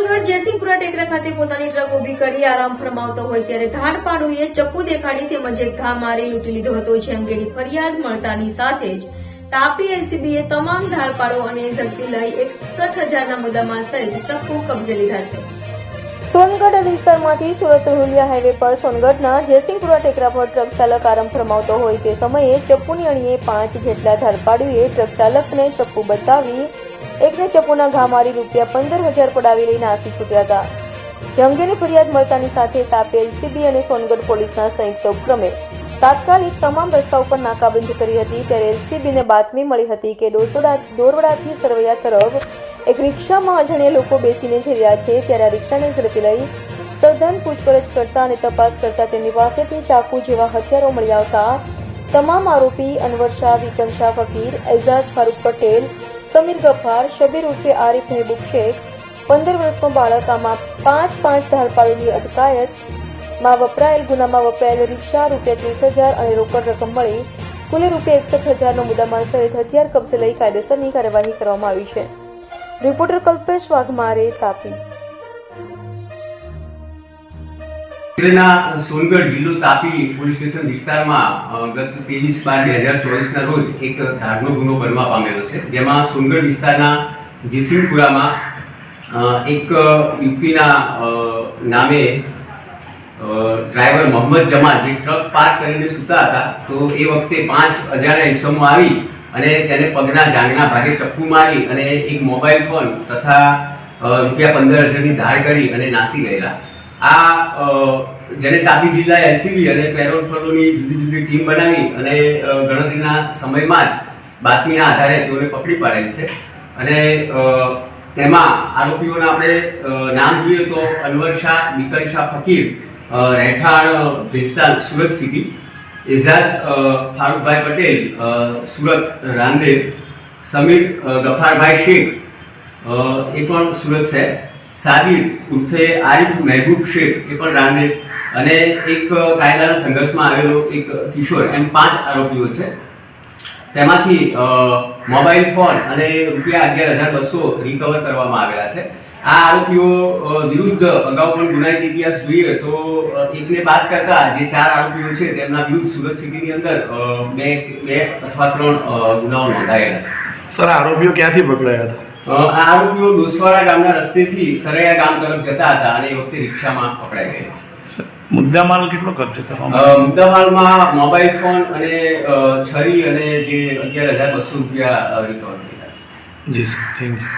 સુરત જયસિંહપુરા ટેકરા ખાતે પોતાની ટ્રક ઊભી કરી આરામ ફરમાવતો હોય ત્યારે ધાડપાડુએ ચપ્પુ દેખાડી તેમજ એક ઘા મારી લૂંટી લીધો હતો, જે અંગેની ફરિયાદ મળતાની સાથે જ તાપી એલસીબીએ તમામ ધાડપાડો અને ઝડપી લઈ એકસઠ હજારના મુદ્દામાલ સહિત ચપ્પુ કબજે લીધા છે. સોનગઢ વિસ્તારમાંથી સુરત રોહિલિયા હાઈવે પર સોનગઢના જયસિંહપુરા ટેકરા પર ટ્રક ચાલક આરામ ફરમાવતો હોય તે સમયે ચપ્પુની અણીએ પાંચ જેટલા ધાડપાડુએ ટ્રક ચાલકને ચપ્પુ બતાવી એકને ચપ્પુના ઘા મારી રૂપિયા પંદર હજાર પડાવી લઈ નાસી છૂટ્યા હતા. જે ફરિયાદ મળતાની સાથે તાપી એલસીબી અને સોનગઢ પોલીસના સંયુક્ત ઉપક્રમે તાત્કાલિક તમામ રસ્તા ઉપર નાકાબંધી કરી હતી. ત્યારે એલસીબીને બાતમી મળી હતી કે ડોસોડા દોરવડાથી સરવૈયા તરફ એક રિક્ષામાં અજાણ્યા લોકો બેસીને જઈ રહ્યા છે. ત્યારે આ રિક્ષાને ઝડપી લઈ સઘન પૂછપરછ કરતા અને તપાસ કરતા તેમની પાસેથી ચાકુ જેવા હથિયારો મળી આવતા તમામ આરોપી અનવર શાહ વિકન શાહ, ફકીર, એઝાઝ ફારૂક પટેલ સમીર ગફાર, શબીર ઉર્ફે આરિફ મહેબૂબ શેખ, પંદર વર્ષનો બાળક આમાં પાંચ પાંચ ધારપાળીની અટકાયત, માં વપરાયેલ ગુનામાં વપરાયેલ રિક્ષા રૂપિયા ત્રીસ હજાર અને રોકડ રકમ મળી, કુલે રૂપિયા એકસઠ હજારનો મુદ્દામાલ સહિત હથિયાર કબજે લઈ કાયદેસરની કાર્યવાહી કરવામાં આવી છે. રિપોર્ટર કલ્પેશ વાઘમારે તાપી. જિલ્લાના સોનગઢ જિલ્લો તાપી પોલીસ સ્ટેશન વિસ્તારમાં ગત ત્રેવીસ બાર બે હજાર ચોવીસના રોજ એક ધારનો ગુનો બનવા પામેલો છે. જેમાં સોનગઢ વિસ્તારના જેસિંગપુરામાં એક યુપીના નામે ડ્રાઈવર મોહમ્મદ જમાલ જે ટ્રક પાર્ક કરીને સૂતા હતા, તો એ વખતે પાંચ અજાણ્યા ઇસમો આવી અને તેને પગના જાંગના ભાગે ચપ્પુ મારી અને એક મોબાઈલ ફોન તથા રૂપિયા પંદર હજારની ધાર કરી અને નાસી ગયેલા. આ જેને તાપી જિલ્લા એલસીબી અને પેરોલ ફ્લોની જુદી જુદી ટીમ બનાવી અને ગણતરીના સમયમાં જ બાતમીના આધારે તેઓને પકડી પાડેલ છે. અને તેમાં આરોપીઓના આપણે નામ જોઈએ તો અનવર શાહ નિકલ શાહ ફકીર રહેઠાણ ભેસ્તાન સુરત સિટી, એઝાજ ફારૂકભાઈ પટેલ સુરત રાંદેર સમીર ગફારભાઈ શેખ એ પણ સુરત છે. સાબિર ઉર્ફે આરિફ મહેબૂબ શેખ એ પણ રાંદેર અને એક કાયદાના સંઘર્ષમાં આવેલો એક કિશોર, એમ પાંચ આરોપીઓ છે. તેમાંથી મોબાઈલ ફોન અને રૂપિયા અગિયાર હજાર બસો રિકવર કરવામાં આવ્યા છે. આ આરોપીઓ વિરુદ્ધ અગાઉ પણ ગુનાહિત ઇતિહાસ જોઈએ તો એકને બાદ કરતા જે ચાર આરોપીઓ છે તેમના વિરુદ્ધ સુરત સિટીની અંદર બે બે અથવા ત્રણ ગુનાઓ નોંધાયેલા છે. સર આરોપીઓ ક્યાંથી પકડાયા હતા? આરોપીઓ ડોસવાડા ગામના રસ્તેથી સરૈયા ગામ તરફ જતા હતા અને એ વખતે રિક્ષામાં પકડાઈ ગયા છે. મુદ્દામાલ કેટલો ખર્ચો થયો મુદ્દામાલમાં મોબાઈલ ફોન અને છરી અને જે અગિયાર હજાર બસો રૂપિયા રિકવર થયેલા છે. જી સર થેન્ક યુ.